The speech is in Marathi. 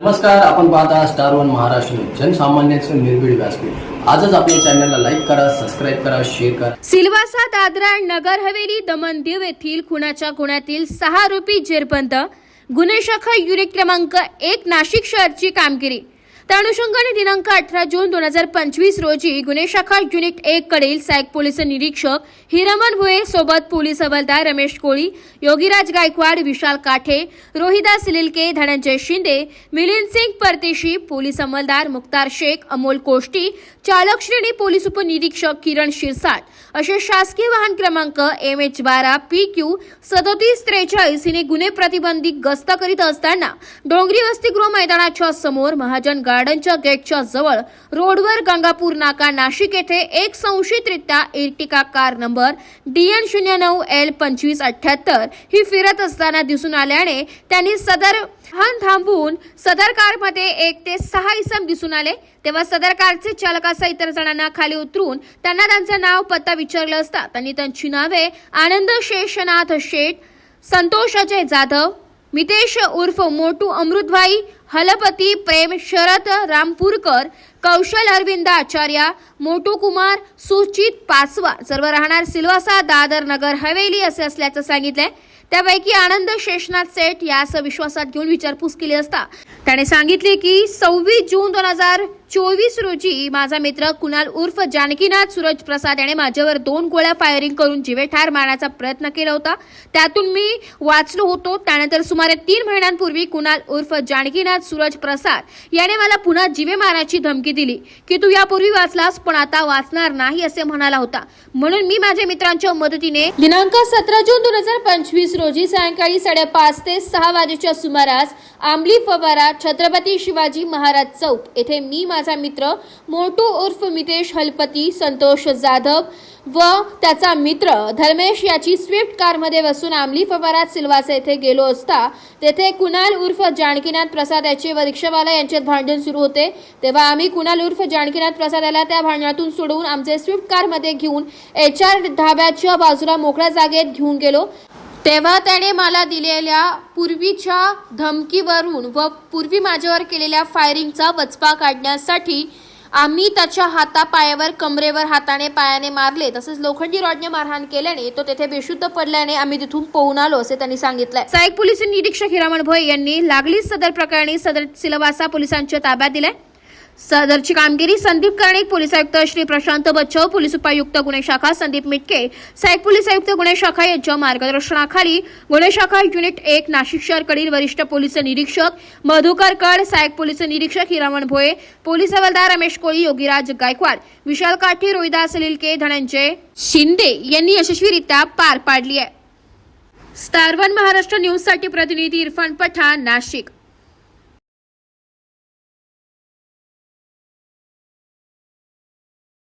नमस्कार आपण पाहता स्टार वन महाराष्ट्र जनसामान्यांचं निर्भीड व्यासपीठ. आजच आपल्या चॅनलला लाईक करा सबस्क्राईब करा शेअर करा. सिल्वासा दादरा नगर हवेली दमन दीव येथील खुनाच्या गुन्ह्यातील सहा आरोपी जेरबंद गुन्हे शाखा युनिट क्रमांक एक नाशिक शहरची कामगिरी. त्या अनुषंगाने दिनांक अठरा जून दोन हजार पंचवीस रोजी गुन्हे शाखा युनिट एक कडील सहाय्यक पोलीस निरीक्षक हिरमन भुये सोबत पोलीस हवालदार रमेश कोळी योगीराज गायकवाड विशाल काठे रोहिदास लिलके धनंजय शिंदे मिलिंद सिंग परदेशी पोलीस अंमलदार मुक्तार शेख अमोल कोष्टी चालक श्रेणी पोलीस उपनिरीक्षक किरण शिरसाट असे शासकीय वाहन क्रमांक एम एच बारा पी क्यू सदोतीस त्रेचाळीस हिने गुन्हे प्रतिबंधित गस्त करीत असताना डोंगरी वसतिगृह मैदानाच्या समोर महाजन गार्डनच्या गेटच्या जवळ रोडवर गंगापूर नाका नाशिक येथे एक संशयितरित्या Ertiga car number D N शून्य नऊ एल पंचवीस अठ्ठ्याहत्तर ही फिरत असताना दिसून आल्याने त्यांनी सदर वाहन थांबवून सदर कारमध्ये एक ते सहा इसम दिसून आले. तेव्हा सदर कारचे चालकासह इतर जणांना खाली उतरून त्यांना त्यांचं नाव पत्ता विचारलं असता. त्यांनी त्यांची नावे आनंद शेषनाथ शेठ संतोष अजय जाधव मितेश उर्फ मोटू अमृतभाई हलपती प्रेम शरद रामपूरकर कौशल अरविंद आचार्य मोटू कुमार सुचित पासवा सर्व राहणार सिल्वासा दादर नगर हवेली असे असल्याचं सांगितलंय. त्यापैकी आनंद शेषनाथ सेठ यास विश्वासात घेऊन विचारपूस केली असता. त्याने सांगितले की सव्वीस जून दोन हजार चोवीस रोजी माझा मित्र कुणाल उर्फ जानकीनाथ सूरज प्रसाद याने माझ्यावर दोन गोळ्या फायरिंग करून जिवे ठार मारण्याचा प्रयत्न केला होता. त्यातून मी वाचलो होतो. त्यानंतर सुमारे तीन महिन्यांपूर्वी कुणाल उर्फ जानकीनाथ सूरज प्रसाद याने मला पुन्हा जिवे मारण्याची धमकी दिली की तू यापूर्वी वाचलास पण आता वाचणार नाही असे म्हणाला होता. म्हणून मी माझ्या मित्रांच्या मदतीने दिनांक सतरा जून दोन हजार पंचवीस रोजी सायंकाळी साडेपाच ते सहा वाजेच्या सुमारास आंबली फवारा छत्रपती शिवाजी महाराज चौक येथे मी माझा मित्र मोटू उर्फ मितेश हलपती संतोष जाधव व त्याचा मित्र धर्मेश याची स्विफ्ट कारमध्ये बसून आमली फवारात सिल्वासा येथे गेलो असता तेथे कुणाल उर्फ जानकीनाथ प्रसाद याचे व रिक्षावाला यांच्यात भांडण सुरू होते. तेव्हा आम्ही कुणाल उर्फ जानकीनाथ प्रसाद याला त्या भांडणातून सोडवून आमचे स्विफ्ट कारमध्ये घेऊन एच आर ढाब्याच्या बाजूला मोकळ्या जागेत घेऊन गेलो. तेव्हा त्याने मला दिलेल्या पूर्वीच्या धमकीवरून व पूर्वी माझ्यावर केलेल्या फायरिंगचा वचपा काढण्यासाठी आम्ही त्याच्या हातापायावर कमरेवर हाताने पायाने मारले. तसेच लोखंडी रॉडने मारहाण केल्याने तो तेथे बेशुद्ध पडल्याने आम्ही तिथून पळून आलो असे त्यांनी सांगितलंय. सायक पोलीस निरीक्षक हिरामण भोय यांनी लागलीच सदर प्रकरणी सदर सिलवासा पोलिसांच्या ताब्यात दिलाय. सदरची कामगिरी संदीप कर्णिक पोलीस आयुक्त श्री प्रशांत बच्चव पोलीस उपायुक्त गुन्हे शाखा संदीप मिटके सहाय्यक पोलीस आयुक्त गुन्हे शाखा यांच्या मार्गदर्शनाखाली गुन्हे शाखा युनिट एक नाशिक शहरकडील वरिष्ठ पोलीस निरीक्षक मधुकर कड सहाय्यक पोलीस निरीक्षक हिरामण भोये पोलीस हवालदार रमेश कोळी योगीराज गायकवाड विशाल काठी रोहिदास लिलके धनंजय शिंदे यांनी यशस्वीरित्या पार पाडली आहे. स्टार वन महाराष्ट्र न्यूजसाठी प्रतिनिधी इरफान पठाण नाशिक.